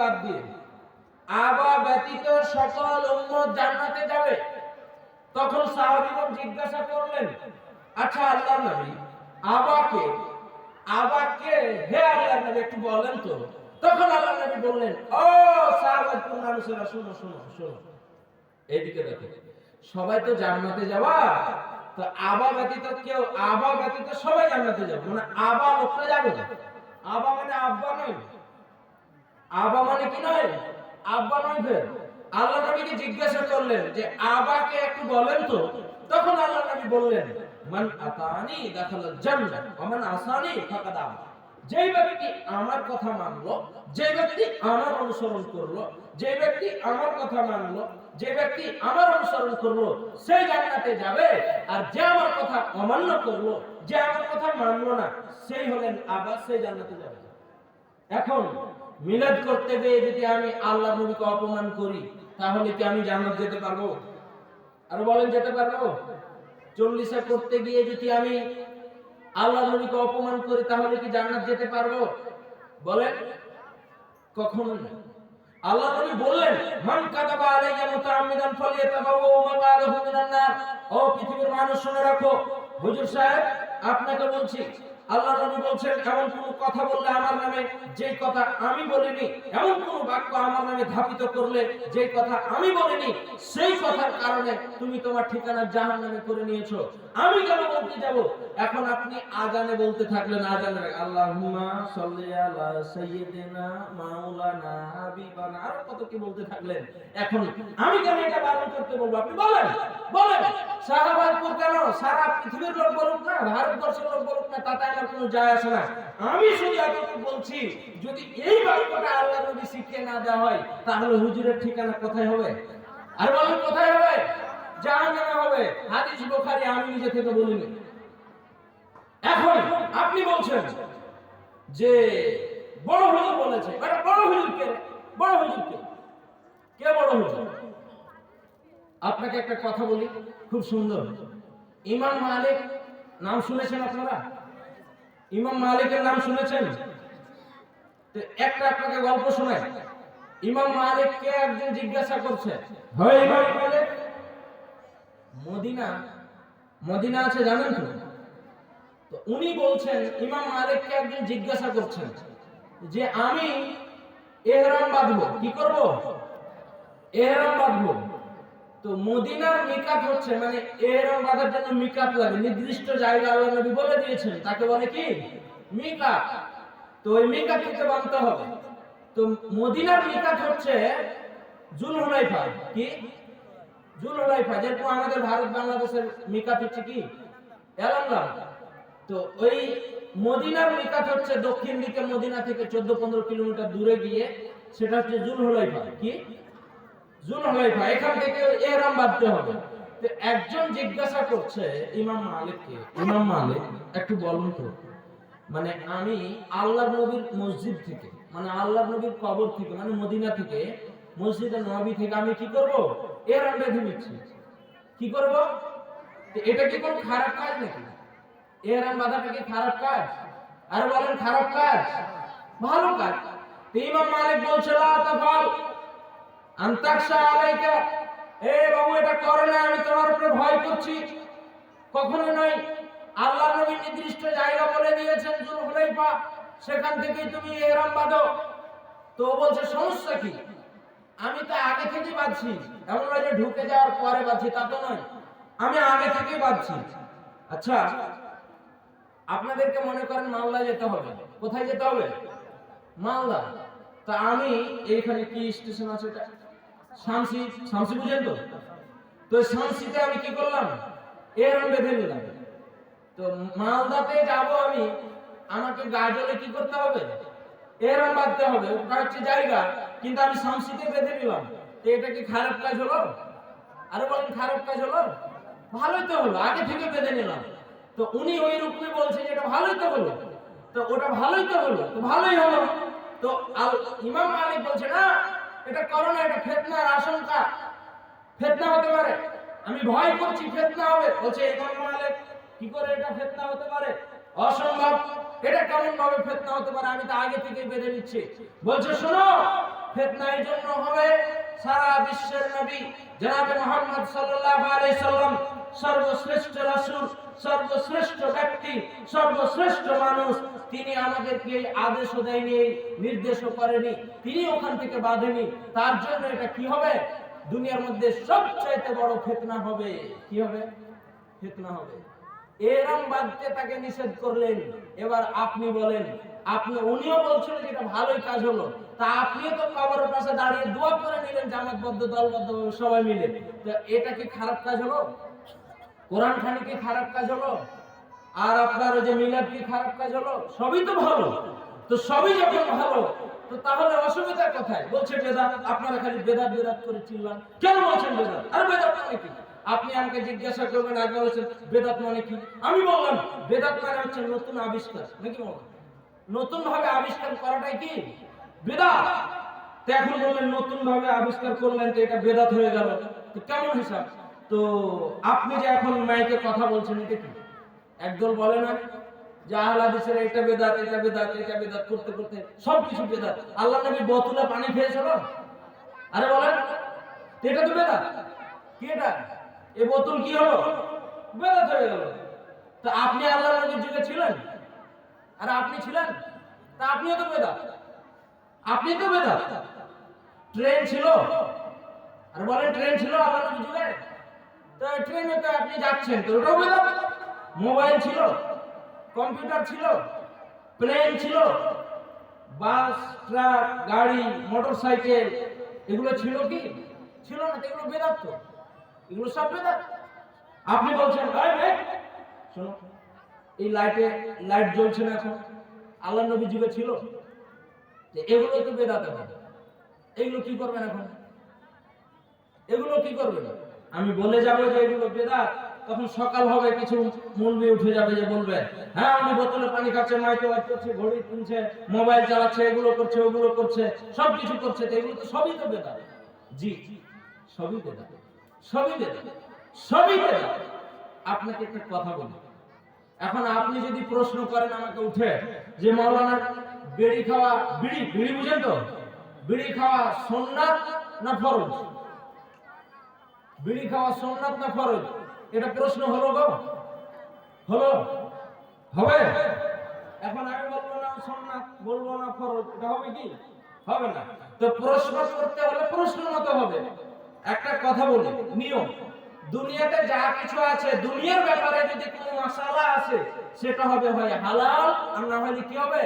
বাদ দিয়ে। আবা ব্যতীত সকল উম্মত জান্নাতে যাবে। তখন সাহাবীগণ জিজ্ঞাসা করলেন আচ্ছা আল্লাহ নবী, আবাকে আবাকে, হে আল্লাহ নবী, একটু বলেন তো। তখন আল্লাহ নবী বললেন, ও সাহাবাতুল মানুষেরা শুনো শুনো শুনো এইদিকে দেখো, সবাই তো জান্নাতে যাওয়া। তো আবা ব্যতীত কেউ, আবা ব্যতীত সবাই জান্নাতে যাবে। মানে আবা লোকটা যাবে আবা মানে আব্বা নয়। আবা মানে কি নয়? আব্বা নয় ফের। আল্লাহ নবীকে জিজ্ঞাসা করলেন যে আবাকে একটু বলেন তো। তখন আল্লাহ নবী বললেন, মান আতানি দাখালাল জান্নাহ ওয়া মান আসানি ফাকাদ যেই ব্যক্তি আমার কথা মানলো যে ব্যক্তি আমার অনুসরণ করল যে ব্যক্তি আমার কথা মানলো যে ব্যক্তি আমার অনুসরণ করল সে জান্নাতে যাবে। আর যে আমার কথা অমান্য করল, যে আমার কথা মানলো না, সেই হলেন আবার সেই জান্নাতে যাবে। এখন মিলাদ করতে গিয়ে যদি আমি আল্লাহ নবীকে অপমান করি, তাহলে কি আমি জান্নাত যেতে পারব? আর বলেন যেতে পারব? চল্লিশে করতে গিয়ে যদি আমি আল্লাহ নবীকে অপমান করি, তাহলে কি জান্নাত যেতে পারব? বলেন? কখনো না। আল্লাহ নবী বললেন, মান কাতাবা আলাইয়া মুতাআম্মিদান ফালিয়াতাবাওয়া মাকাদাহু মিনান নার। ও পৃথিবীর মানুষ শুনে রাখো। হুজুর সাহেব, আপনাকে বলছি আল্লাহ নবী বলছেন এমন কোন কথা বললে আমার নামে যে কথা আমি বলিনি, এমন কোন বাক্য আমার নামে ধাপিত করলে যে কথা আমি বলিনি, সেই কথার কারণে তুমি তোমার ঠিকানা জাহান নামে করে নিয়েছো। আমি কেন বলতে যাব? এখন আপনি আজানে বলতে থাকলেন, আজানে আল্লাহুম্মা সাল্লি আলা সাইয়্যিদিনা মাওলানা হাবিবানা। আর কত কি বলতে থাকলেন? এখন আমি কেন এটা পালন করতে বলব? আপনি বলেন বলেন। শাহবাজপুর কেন? সারা পৃথিবীর লোক বলুক না, ভারতবর্ষের লোক বলুক না, তাতে আমার কোনো যায় আসে না। আমি শুধু এতটুকু বলছি, যদি এই বাক্যটা আল্লাহ নবী শিখিয়ে না দেওয়া হয়, তাহলে হুজুরের ঠিকানা কোথায় হবে? আর বলেন কোথায় হবে? জাহান্নামে হবে হাদিস বুখারী, আমি নিজে থেকে বলিনি। এখন আপনি বলছেন যে বড় হুজুর বলেছে। এটা বড় বড় কে? বড় হুজুর? আপনাকে একটা কথা বলি, খুব সুন্দর। ইমাম মালিক নাম শুনেছেন আপনারা? ইমাম মালিকের নাম শুনেছেন? একটা আপনাকে গল্প শোনাই। ইমাম মালিককে একজন জিজ্ঞাসা করছে, হয় ইমাম মালিক মদিনা মদিনা আছে জানেন তো? তো উনি বলছেন, ইমাম মালিককে একজন জিজ্ঞাসা করছেন যে, আমি এহরাম বাঁধবো, কি করব? এহরাম বাঁধবো। তো মদিনার মিকাত হচ্ছে মানে এহরাম বাঁধার জন্য মিকাত লাগে, নির্দিষ্ট জায়গা আল্লাহ নবী বলে দিয়েছেন, তাকে বলে কি? মিকাত তো ওই মিকাত থেকে বাঁধতে হবে। তো মদিনার মিকাত হচ্ছে জুল জুলহুলাইফা, কি? জুলহুলাইফা যেরকম আমাদের ভারত বাংলাদেশের মিকাত হচ্ছে কি? এলামলাম তো ওই মদিনার মিকাত হচ্ছে দক্ষিণ দিকে মদিনা থেকে চোদ্দ পনেরো কিলোমিটার দূরে গিয়ে, সেটা হচ্ছে জুলহুলাইফা। কি? জুলহুলাইফা। এখান থেকে এহরাম বাঁধতে হবে। তো একজন জিজ্ঞাসা করছে ইমাম মালিককে, ইমাম মালিক, একটু বলুন তো। মানে আমি আল্লাহর নবীর মসজিদ থেকে মানে আল্লাহর নবীর কবর থেকে মানে মদিনা থেকে, মসজিদে নবী থেকে আমি কি করব? এহরাম বেঁধে নিচ্ছি কি করব? এটা কি কোনো খারাপ কাজ নাকি? এহরাম বাঁধাটা কি খারাপ কাজ? আর বলেন খারাপ কাজ। ভালো কাজ। ইমাম মালিক বলছে, লা তাফাল। আন্তাকশা আলাইকা। এ বাবু, এটা করো না আমি তোমার উপরে ভয় করছি। কখনো নয়। আল্লাহ নবী নির্দিষ্ট জায়গা বলে দিয়েছেন জুলহুলাইফা। সেখান থেকেই তুমি এহরাম বাঁধো। তো বলছে, সমস্যা কি? আমি তো আগে থেকেই বাঁধছি। এমন নয় যে ঢুকে যাওয়ার পরে বাঁধছি, তা তো নয়। আমি আগে থেকেই বাঁধছি। আচ্ছা আপনাদেরকে মনে করেন মালদা যেতে হবে। কোথায় যেতে হবে? মালদা। তা আমি এইখানে কি স্টেশন আছে এটা শামসি শামসি বুঝেন তো? তো শামসিতে আমি কি করলাম? এরম বেঁধে নিলাম। তো মালদাতে যাব আমি। আমাকে গাজলে কি করতে হবে? এরম বাঁধতে হবে, ওটা হচ্ছে জায়গা। কিন্তু আমি শামসিতে বেঁধে নিলাম। তো এটা কি খারাপ কাজ হলো? আরে বলেন, খারাপ কাজ হলো? ভালোই তো হলো, আগে থেকে বেঁধে নিলাম। তো উনি ওই রূপে বলছে যে এটা ভালোই তো হলো। তো ওটা ভালোই তো হলো, তো ভালোই হলো। তো ইমাম মালিক বলছে, না, এটা করোনা এটা ফেতনার আশঙ্কা। ফেতনা হতে পারে। আমি ভয় করছি, ফেতনা হবে। বলছে, ইমাম মালিক, কি করে এটা ফেতনা হতে পারে? অসম্ভব। এটা কেমন ভাবে ফেতনা হতে পারে আমি তো আগে থেকেই বেঁধে নিচ্ছি। বলছে, শোনো, ফিতনা এই জন্য হবে, সারা বিশ্বের নবী জনাবে মোহাম্মদ সাল্লাল্লাহু আলাইহি সাল্লাম সর্বশ্রেষ্ঠ রাসূল, সর্বশ্রেষ্ঠ ব্যক্তি, সর্বশ্রেষ্ঠ মানুষ, তিনি আমাদেরকে এই আদেশও দেয়নি নির্দেশও করেনি, তিনি ওখান থেকে বাঁধেনি। তার জন্য এটা কি হবে? দুনিয়ার মধ্যে সবচাইতে বড় ফিতনা হবে, কি হবে? ফেতনা হবে। এরম বাদতে তাকে নিষেধ করলেন। এবার আপনি বলেন, আপনি, উনিও বলছেন যে এটা ভালোই কাজ হলো। তা আপনিও তো কবরের পাশে দাঁড়িয়ে দোয়া করে নিলেন জামাতবদ্ধ দলবদ্ধ সবাই মিলে। তো এটা কি খারাপ কাজ হলো? কোরআন খানি কি খারাপ কাজ হলো? আর আপনার ওই যে মিলাদ কি খারাপ কাজ হলো? সবই তো ভালো। তো সবই যখন ভালো, তো তাহলে অসুবিধা কোথায়? বলছে বেদাত, আপনারা খালি বেদাত বেদাত করে চিল্লান। কেন বলছেন বেদাত? আর বেদাত মানে কি? আপনি আমাকে জিজ্ঞাসা করবেন, আগে বলেছেন, বেদাত মানে কি? আমি বললাম, বেদাত মানে হচ্ছে নতুন আবিষ্কার। নাকি নতুন ভাবে আবিষ্কার করাটাই কি? বেদাত। এখন বললেন নতুন ভাবে আবিষ্কার করলেন, তো এটা বেদাত হয়ে গেল। তো কেমন হিসাব? তো আপনি যে এখন মাইকে কথা বলছেন, এটা কি? একদল বলে না যে আহলে হাদিসের এটা বেদাত এটা বেদাত এটা বেদাত করতে করতে সব কিছু বেদাত। আল্লাহ নবী বোতলে পানি খেয়েছিল? আরে বলেন এটা তো বেদাত। কি এটা? এই বোতল কি হলো? বেদাত হয়ে গেল। তো আপনি আল্লাহ নবীর যুগে ছিলেন? আর আপনি ছিলেন? তা আপনিও তো বেদাত আপনি তো বেদাত ট্রেন ছিল। আর বলেন ট্রেন ছিল আল্লাহ নবীর যুগে? তো ট্রেনে তো আপনি যাচ্ছেন, তো ওটাও বেদাত মোবাইল ছিল, কম্পিউটার ছিল, প্লেন ছিল, বাস, ট্রাক, গাড়ি মোটর সাইকেল এগুলো ছিল কি? ছিল না এগুলো বেদাত তো এগুলো সব বেদাত আপনি বলছেন শোনো, এই লাইটে, লাইট জ্বলছে না এখন। আল্লাহ নবী যুগে ছিল। এগুলো তো বেদাত এখন এগুলো কি করবেন এখন? এগুলো কি করবেন? আমি বলে যাব যে এগুলো বেদাত। তখন সকাল হবে, কিছু মুলবি উঠে যাবে যে বলবে হ্যাঁ উনি বোতলে পানি খাচ্ছে মাইকে ওয়াচ করছে, ঘড়ি কিনছে মোবাইল চালাচ্ছে, এগুলো করছে, ওগুলো করছে সব কিছু করছে। তো এগুলো তো সবই তো বেদাত। জি, সবই বেদাত। সবই বেদাত সবই বেদাত আপনাকে একটা কথা বলি। এখন আপনি যদি প্রশ্ন করেন আমাকে উঠে যে বিড়ি খাওয়া বিড়ি বিড়ি বুঝেন তো? বিড়ি খাওয়া না ফরজ? বিড়ি খাওয়া না ফরজ? এটা প্রশ্ন হলো গো। হলো? হবে? এখন আমি বলব না সোননাথ, বলব না ফরজ, এটা হবে কি? হবে না। তো প্রশ্ন করতে হলে প্রশ্ন মতো হবে। একটা কথা বলি, নিয়ম। দুনিয়াতে যা কিছু আছে, দুনিয়ার ব্যাপারে যদি কোনো মশালা আছে সেটা হবে হয় হালাল আর না হলে কি হবে?